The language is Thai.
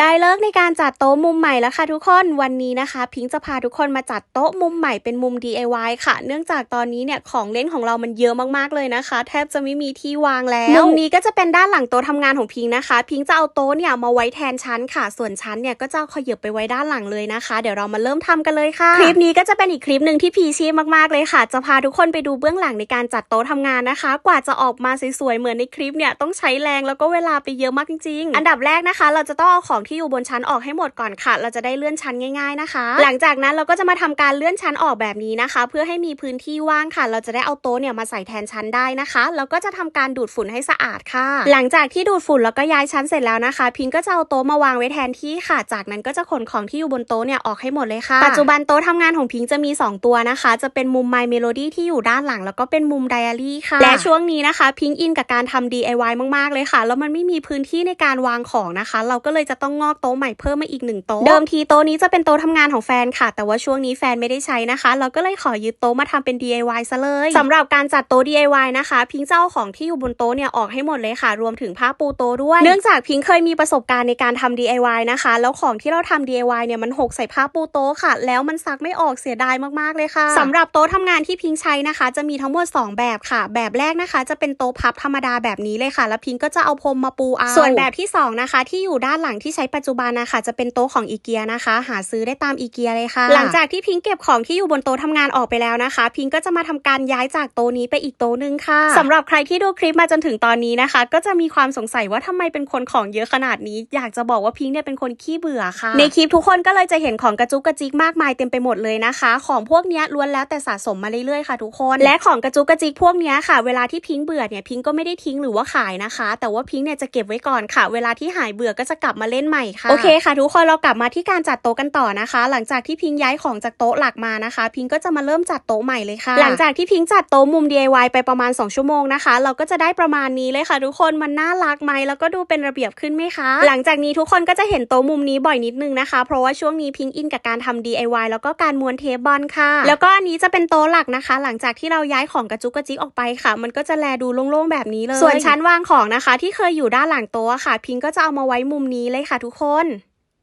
ได้เลิกในการจัดโต๊ะมุมใหม่แล้วค่ะทุกคนวันนี้นะคะ พิงค์จะพาทุกคนมาจัดโต๊ะมุมใหม่เป็นมุม DIY ค่ะ เนื่องจากตอนนี้เนี่ยของเล่นของเรามันเยอะมากๆเลยนะคะ แทบจะไม่มีที่วางแล้วมุมนี้ก็จะเป็นด้านหลังโต๊ะทำงานของพิงค์นะคะ พิงค์จะเอาโต๊ะเนี่ยมาไว้แทนชั้นค่ะ ส่วนชั้นเนี่ยก็จะขยับไปไว้ด้านหลังเลยนะคะ เดี๋ยวเรามาเริ่มทำกันเลยค่ะ คลิปนี้ก็จะเป็นอีกคลิปหนึ่งที่พีชีพมากๆเลยค่ะ จะพาทุกคนไปดูเบื้องหลังในการจัดโต๊ะทำงานนะคะ กว่าจะออกมาสวยๆเหมือนในคลิปเนี่ยต้องใช้แรงแล้วก็เวลาไปเยอะมากจริง ๆ อันดับแรกนะคะ เราจะต้องเอาของที่อยู่บนชั้นออกให้หมดก่อนค่ะ เราจะได้เลื่อนชั้นง่าย ๆนะคะ หลังจากนั้นเราก็จะมาทำการเลื่อนชั้นออกแบบนี้นะคะ เพื่อให้มีพื้นที่ว่างค่ะ เราจะได้เอาโต๊ะเนี่ยมาใส่แทนชั้นได้นะคะแล้วก็จะทำการดูดฝุ่นให้สะอาดค่ะ หลังจากที่ดูดฝุ่นแล้วก็ย้ายชั้นเสร็จแล้วนะคะ พิงก็จะเอาโต๊ะมาวางไว้แทนที่ค่ะ จากนั้นก็จะขนของที่อยู่บนโต๊ะเนี่ยออกให้หมดเลยค่ะ ปัจจุบันโต๊ะทำงานของพิงจะมี 2 ตัวนะคะ จะเป็นมุม My Melody ที่อยู่ด้านหลัง แล้วก็เป็นมุม Diary ค่ะ และช่วงนี้นะคะ พิงอินกับการทำ DIY มากๆเลยค่ะ แล้วมันไม่มีพื้นที่ในการวางของนะคะ เราก็เลยจะต้องงอกโต๊ะใหม่เพิ่มมาอีกหนึ่งโต๊ะ เดิมทีโต๊ะนี้จะเป็นโต๊ะทำงานของแฟนค่ะ แต่ว่าช่วงนี้แฟนไม่ได้ใช้นะคะ เราก็เลยขอยึดโต๊ะมาทำเป็น DIY ซะเลยสำหรับการจัดโต๊ะ DIY นะคะ พิงจะเอาของที่อยู่บนโต๊ะเนี่ยออกให้หมดเลยค่ะ รวมถึงผ้าปูโต๊ะด้วย เนื่องจากพิงเคยมีประสบการณ์ในการทำ DIY นะคะ แล้วของที่เราทำ DIY เนี่ยมันหกใส่ผ้าปูโต๊ะค่ะ แล้วมันซักไม่ออกเสียดายมากๆเลยค่ะสำหรับโต๊ะทำงานที่พิงใช้นะคะ จะมีทั้งหมด 2 แบบค่ะ แบบแรกนะคะ จะเป็นโต๊ะพับธรรมดาแบบนี้เลยค่ะ แล้วพิงก็จะเอาพรมมาปูเอาส่วนแบบที่สองนะคะที่อยู่ด้านหลังที่ใช้ปัจจุบันนะคะจะเป็นโต๊ะของอีเกียนะคะ หาซื้อได้ตามอีเกียเลยค่ะ หลังจากที่พิงเก็บของที่อยู่บนโต๊ะทำงานออกไปแล้วนะคะ พิงก็จะมาทำการย้ายจากโต๊ะนี้ไปอีกโต๊ะหนึงค่ะสำหรับใครที่ดูคลิปมาจนถึงตอนนี้นะคะ ก็จะมีความสงสัยว่าทำไมเป็นคนของเยอะขนาดนี้ อยากจะบอกว่าพิงเนี่ยเป็นคนขี้เบื่อค่ะ ในคลิปทุกคนก็เลยจะเห็นของกระจุกกระจิกมากมายเต็มไปหมดเลยนะคะ ของพวกเนี้ยล้วนแล้วแต่สะสมมาเรื่อยๆค่ะทุกคน และของกระจุกกระจิกพวกเนี้ยค่ะ เวลาที่พิงเบื่อเนี่ยพิงก็ไม่ได้ทิ้งหรือว่าขายนะคะ แต่ว่าพิงเนี่ยจะเก็บไว้ก่อนค่ะ เวลาที่หายเบื่อก็จะกลับมาเล่นใหม่ค่ะ โอเคค่ะ ทุกคนเรากลับมาที่การจัดโต๊ะกันต่อนะคะ หลังจากที่พิงย้ายของจากโต๊ะหลักมานะคะ พิงก็จะมาเริ่มจัดโต๊ะใหม่เลยค่ะ หลังจากที่พิงจัดโต๊ะมุม DIY ไปประมาณ 2 ชั่วโมงนะคะ เราก็จะได้ประมาณนี้เลยค่ะ ทุกคนมันน่ารักไหมแล้วก็ดูเป็นระเบียบขึ้นไหมคะ หลังจากนี้ทุกคนก็จะเห็นโต๊ะมุมนี้บ่อยนิดนึงนะคะ เพราะว่าช่วงนี้พิงอินกับการทำ DIY แล้วก็การม้วนเทปบอลค่ะ แล้วก็อันนี้จะเป็นโต๊ะหลักนะคะ หลังจากที่เราย้ายของกระจุกกระจิกออกไปค่ะ มันก็จะแลดูโล่งๆแบบนี้เลย ส่วนชั้นวางของนะคะ ที่เคยอยู่ด้านหลังโต๊ะค่ะ พิงก็จะเอามาไว้มุมนี้เลยค่ะทุกคน